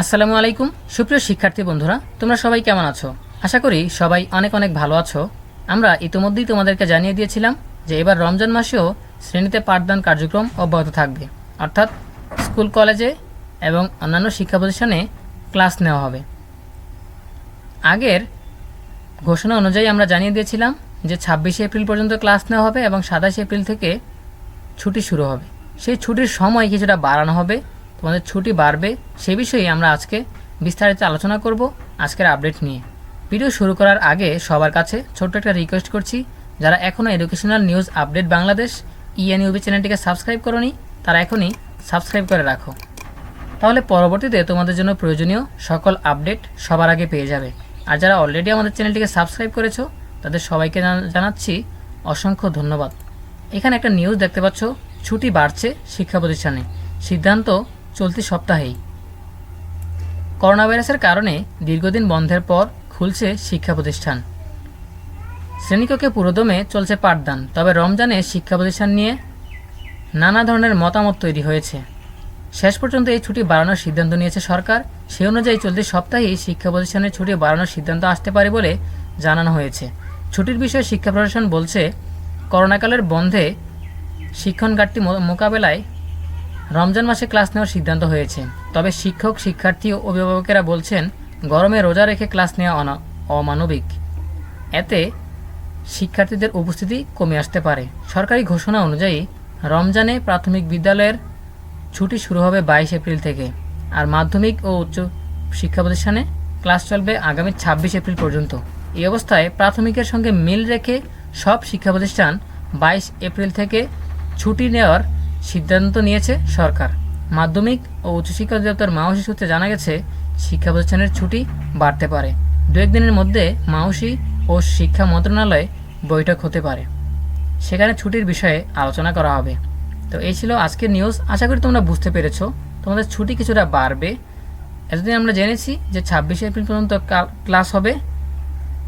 আসসালামু আলাইকুম। সুপ্রিয় শিক্ষার্থী বন্ধুরা, তোমরা সবাই কেমন আছো? আশা করি সবাই অনেক অনেক ভালো আছো। আমরা ইতিমধ্যেই তোমাদেরকে জানিয়ে দিয়েছিলাম যে এবার রমজান মাসেও শ্রেণীতে পাঠদান কার্যক্রম অব্যাহত থাকবে। অর্থাৎ স্কুল, কলেজে এবং অন্যান্য শিক্ষা প্রতিষ্ঠানে ক্লাস নেওয়া হবে। আগের ঘোষণা অনুযায়ী আমরা জানিয়ে দিয়েছিলাম যে ছাব্বিশে এপ্রিল পর্যন্ত ক্লাস নেওয়া হবে এবং সাতাশে এপ্রিল থেকে ছুটি শুরু হবে। সেই ছুটির সময় কিছুটা বাড়ানো হবে। তোমাদের ছুটি বাড়বে সে বিষয়ে আমরা আজকে বিস্তারিত আলোচনা করব আজকের আপডেট নিয়ে। ভিডিও শুরু করার আগে সবার কাছে ছোট্ট একটা রিকোয়েস্ট করছি, যারা এখনও educational news update Bangladesh ENUB চ্যানেলটিকে সাবস্ক্রাইব করনি, তারা এখনই সাবস্ক্রাইব করে রাখো। তাহলে পরবর্তীতে তোমাদের জন্য প্রয়োজনীয় সকল আপডেট সবার আগে পেয়ে যাবে। আর যারা অলরেডি আমাদের চ্যানেলটিকে সাবস্ক্রাইব করেছ, তাদের সবাইকে জানা- জানাচ্ছি অসংখ্য ধন্যবাদ। এখানে একটা নিউজ দেখতে পাচ্ছ, ছুটি বাড়ছে শিক্ষা প্রতিষ্ঠানে। সিদ্ধান্ত চলতি সপ্তাহেই। করোনা ভাইরাসের কারণে দীর্ঘদিন বন্ধের পর খুলছে শিক্ষা প্রতিষ্ঠান। শ্রেণীকক্ষে পুরোদমে চলছে পাঠদান, তবে রমজানে শিক্ষা প্রতিষ্ঠান নিয়ে নানা ধরনের মতামত তৈরি হয়েছে। শেষ পর্যন্ত এই ছুটি বাড়ানোর সিদ্ধান্ত নিয়েছে সরকার। সেই অনুযায়ী চলতি সপ্তাহেই শিক্ষা প্রতিষ্ঠানের ছুটি বাড়ানোর সিদ্ধান্ত আসতে পারে বলে জানানো হয়েছে। ছুটির বিষয়ে শিক্ষা প্রশাসন বলছে, করোনাকালের বন্ধে শিক্ষণ ঘাটতি মোকাবেলায় রমজান মাসে ক্লাস নেওয়ার সিদ্ধান্ত হয়েছে। তবে শিক্ষক, শিক্ষার্থী ও অভিভাবকেরা বলছেন, গরমে রোজা রেখে ক্লাস নেওয়া অমানবিক। এতে শিক্ষার্থীদের উপস্থিতি কমে আসতে পারে। সরকারি ঘোষণা অনুযায়ী, রমজানে প্রাথমিক বিদ্যালয়ের ছুটি শুরু হবে বাইশ এপ্রিল থেকে, আর মাধ্যমিক ও উচ্চ শিক্ষা প্রতিষ্ঠানে ক্লাস চলবে আগামী ছাব্বিশ এপ্রিল পর্যন্ত। এই অবস্থায় প্রাথমিকের সঙ্গে মিল রেখে সব শিক্ষা প্রতিষ্ঠান বাইশ এপ্রিল থেকে ছুটি নেওয়ার সিদ্ধান্ত নিয়েছে সরকার। মাধ্যমিক ও উচ্চশিক্ষা অধিদপ্তর মাওসি সূত্রে জানা গেছে, শিক্ষা প্রতিষ্ঠানের ছুটি বাড়তে পারে। দু একদিনের মধ্যে মাওসি ও শিক্ষা মন্ত্রণালয়ে বৈঠক হতে পারে। সেখানে ছুটির বিষয়ে আলোচনা করা হবে। তো এই ছিল আজকের নিউজ। আশা করি তোমরা বুঝতে পেরেছ। তোমাদের ছুটি কিছুটা বাড়বে। এতদিন আমরা জেনেছি যে ছাব্বিশে এপ্রিল পর্যন্ত ক্লাস হবে।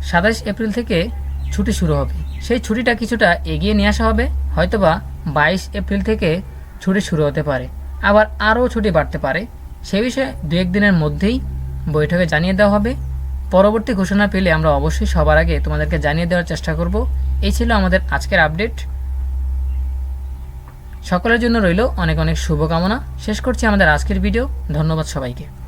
সাতাশ এপ্রিল থেকে ছুটি শুরু হবে। সেই ছুটিটা কিছুটা এগিয়ে নিয়ে আসা হবে। হয়তোবা বাইশ এপ্রিল থেকে ছুটি শুরু হতে পারে। আবার আরও ছুটি বাড়তে পারে। সে বিষয়ে দু একদিনের মধ্যেই বৈঠকে জানিয়ে দেওয়া হবে। পরবর্তী ঘোষণা পেলে আমরা অবশ্যই সবার আগে তোমাদেরকে জানিয়ে দেওয়ার চেষ্টা করব। এই ছিল আমাদের আজকের আপডেট। সকলের জন্য রইল অনেক অনেক শুভকামনা। শেষ করছি আমাদের আজকের ভিডিও। ধন্যবাদ সবাইকে।